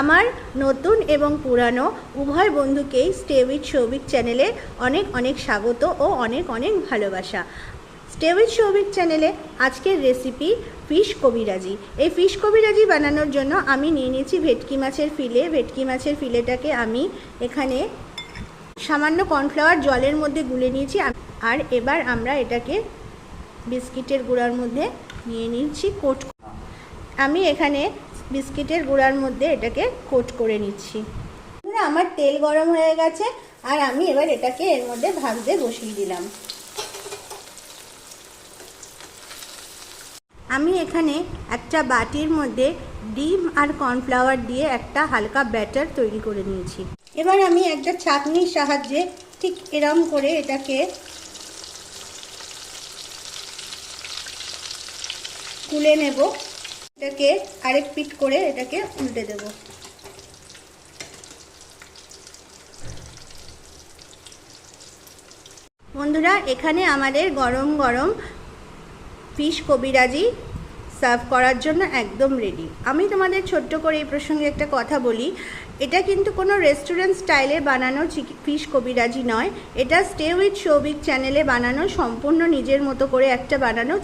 আমার নতুন এবং পুরানো উভয় বন্ধুকেই স্টে উইথ সৌভিক চ্যানেলে অনেক অনেক স্বাগত ও অনেক অনেক ভালোবাসা। স্টে উইথ সৌভিক চ্যানেলে আজকের রেসিপি ফিশ কবিরাজি। এই ফিশ কবিরাজি বানানোর জন্য আমি নিয়ে নিয়েছি ভেটকি মাছের ফিলে। ভেটকি মাছের ফিলেটাকে আমি এখানে সামান্য কর্নফ্লাওয়ার জলের মধ্যে গুলে নিয়েছি। আর এবার আমরা এটাকে বিস্কিটের গুঁড়ার মধ্যে নিয়ে নিচ্ছি কোট আমি এখানে বিস্কিটের গুঁড়ার মধ্যে এটাকে কোট করে নিচ্ছি। আমার তেল গরম হয়ে গেছে আর আমি এবার এটাকে এর মধ্যে ভাজতে বসিয়ে দিলাম। আমি এখানে একটা বাটির মধ্যে ডিম আর কর্নফ্লাওয়ার দিয়ে একটা হালকা ব্যাটার তৈরি করে নিয়েছি। এবার আমি একটা ছাঁকনির সাহায্যে ঠিক এরম করে এটাকে তুলে নেব। এটাকে আরেক পিট করে এটাকে উল্টে দেব। বন্ধুরা, এখানে আমাদের গরম গরম ফিশ কবিরাজি সার্ভ করার জন্য একদম রেডি আমি তোমাদের ছোট্ট করে এই প্রসঙ্গে একটা কথা বলি। এটা কিন্তু কোনো রেস্টুরেন্ট স্টাইলে বানানো ফিশ কবিরাজি নয়। এটা স্টে উইথ সৌভিক চ্যানেলে বানানো, সম্পূর্ণ নিজের মতো করে একটা বানানো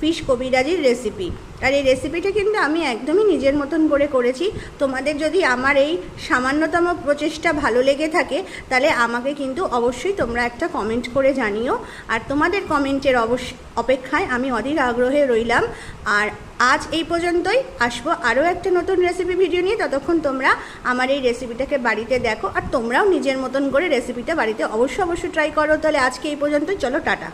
ফিশ কবিরাজির রেসিপি আর এই রেসিপিটা কিন্তু আমি একদমই নিজের মতন করে করেছি। তোমাদের যদি আমার এই সামান্যতম প্রচেষ্টা ভালো লেগে থাকে, তাহলে আমাকে কিন্তু অবশ্যই তোমরা একটা কমেন্ট করে জানিও। আর তোমাদের কমেন্টের অবশ্য অপেক্ষায় আমি অধীর আগ্রহে রইলাম। আর আজ এই পর্যন্তই। আসব আরও একটা নতুন রেসিপি ভিডিও নিয়ে। ততক্ষণ তোমরা আমার এই রেসিপিটাকে বাড়িতে দেখো। আর তোমরাও নিজের মতন করে রেসিপিটা বাড়িতে অবশ্যই অবশ্যই ট্রাই করো। তাহলে আজকে এই পর্যন্তই। চলো, টাটা।